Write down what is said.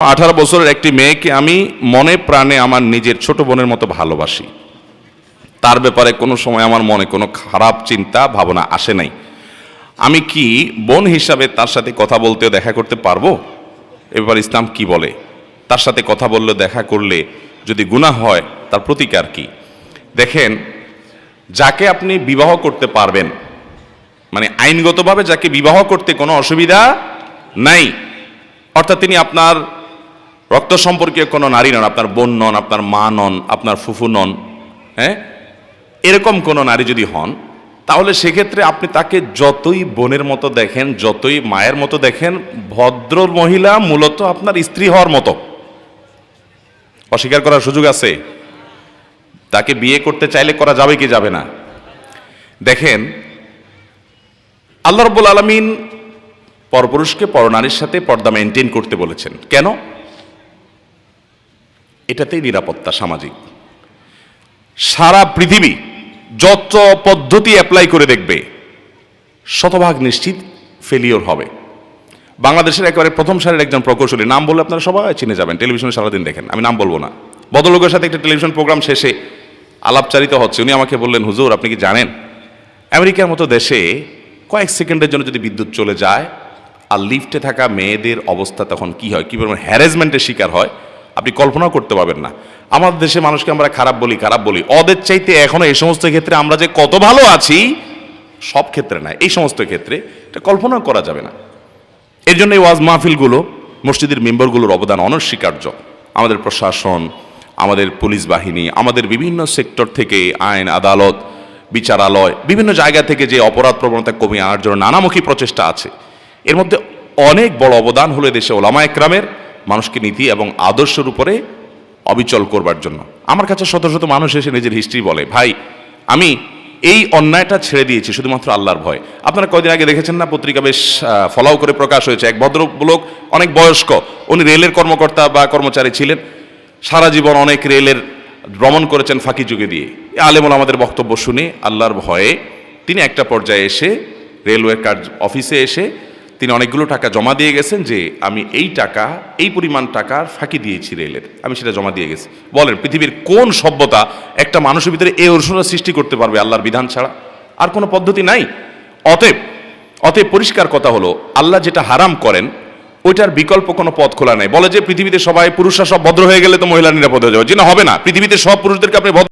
আঠারো বছরের একটি মেয়েকে আমি মনে প্রাণে আমার নিজের ছোট বোনের মতো ভালোবাসি। তার ব্যাপারে কোনো সময় আমার মনে কোনো খারাপ চিন্তা, ভাবনা আসে নাই। আমি কি বোন হিসাবে তার সাথে কথা বলতে দেখা করতে পারব? এবার ইসলাম কি বলে? তার সাথে কথা বললে দেখা করলে যদি গুনাহ হয়, তার প্রতিকার কি? দেখেন, যাকে আপনি বিবাহ করতে পারবেন মানে আইনগতভাবে যাকে বিবাহ করতে কোনো অসুবিধা নাই, অর্থাৎ তিনি আপনার রক্ত সম্পর্কীয় কোনো নারী নন, আপনার বোন নন, আপনার মা নন, আপনার ফুফু নন হ্যাঁ? এরকম কোনো নারী যদি হন, তাহলে সেক্ষেত্রে আপনি তাকে যতই বোনের মতো দেখেন, যতই মায়ের মতো দেখেন, ভদ্র মহিলা মূলত আপনার স্ত্রী হওয়ার মতো। অস্বীকার করার সুযোগ আছে? তাকে বিয়ে করতে চাইলে করা যাবে কি যাবে না? দেখেন, আল্লাহ রব্বুল আলমিন পরপুরুষকে পরনারীর সাথে পর্দা মেনটেন করতে বলেছেন। কেন? এটাতেই নিরাপত্তা সামাজিক। সারা পৃথিবী যত পদ্ধতি অ্যাপ্লাই করে দেখবে, শতভাগ নিশ্চিত ফেলিওর হবে। বাংলাদেশের একেবারে প্রথম সারের একজন প্রকৌশলী, নাম বললে আপনারা সবাই চিনে যাবেন, টেলিভিশনে সারাদিন দেখেন, আমি নাম বলব না। বদলোকের সাথে একটা টেলিভিশন প্রোগ্রাম শেষে আলাপচারিত হচ্ছে, উনি আমাকে বললেন, হুজুর, আপনি কি জানেন, আমেরিকার মতো দেশে কয়েক সেকেন্ডের জন্য যদি বিদ্যুৎ চলে যায় আর লিফটে থাকা মেয়েদের অবস্থা তখন কি হয়? কী পরিমাণ হ্যারাসমেন্টের শিকার হয় আপনি কল্পনাও করতে পারবেন না। আমাদের দেশে মানুষকে আমরা খারাপ বলি খারাপ বলি। ওদের চাইতে এখনও এই সমস্ত ক্ষেত্রে আমরা যে কত ভালো আছি, সব ক্ষেত্রে না, এই সমস্ত ক্ষেত্রে এটা কল্পনাও করা যাবে না। এর জন্য এই ওয়াজ মাহফিলগুলো, মসজিদের মেম্বারগুলোর অবদান অনস্বীকার্য। আমাদের প্রশাসন, আমাদের পুলিশ বাহিনী, আমাদের বিভিন্ন সেক্টর থেকে আইন, আদালত, বিচারালয়, বিভিন্ন জায়গা থেকে যে অপরাধ প্রবণতা কমিয়ে আনার জন্য নানামুখী প্রচেষ্টা আছে। এর মধ্যে অনেক বড় অবদান হলো দেশে ওলামা একরামের। মানুষকে নীতি এবং আদর্শের উপরে অবিচল করবার জন্য। আমার কাছে শত শত মানুষ এসে নিজের হিস্ট্রি বলে, ভাই, আমি এই অন্যায়টা ছেড়ে দিয়েছি, শুধুমাত্র আল্লাহর ভয়। আপনারা কয়দিন আগে দেখেছেন না, পত্রিকা বেশ ফলাও করে প্রকাশ হয়েছে। এক ভদ্রলোক, অনেক বয়স্ক, উনি রেলের কর্মকর্তা বা কর্মচারী ছিলেন। সারা জীবন অনেক রেলের ভ্রমণ করেছেন ফাঁকি যুগে দিয়ে। আলেমুল আমাদের বক্তব্য শুনে আল্লাহর ভয়ে তিনি একটা পর্যায়ে এসে রেলওয়ে কার্য, অফিসে এসে তিনি অনেকগুলো টাকা জমা দিয়ে গেছেন যে আমি এই টাকা, এই পরিমাণ টাকার ফাঁকি দিয়েছি রেলের। আমি সেটা জমা দিয়ে গেছি। বলেন, পৃথিবীর কোন সভ্যতা একটা মানুষের ভিতরে এই অনুশোচনা সৃষ্টি করতে পারবে আল্লাহর বিধান ছাড়া? আর কোনো পদ্ধতি নাই? অতএব অতএব পরিষ্কার কথা হলো, আল্লাহ যেটা হারাম করেন, ওইটার বিকল্প কোনো পথ খোলা নাই। বলে যে পৃথিবীতে সবাই পুরুষরা সব ভদ্র হয়ে গেলে তো মহিলা নিরাপদ হয়ে যাবে। যে না, হবে না। পৃথিবীতে সব পুরুষদেরকে আপনি ভদ্র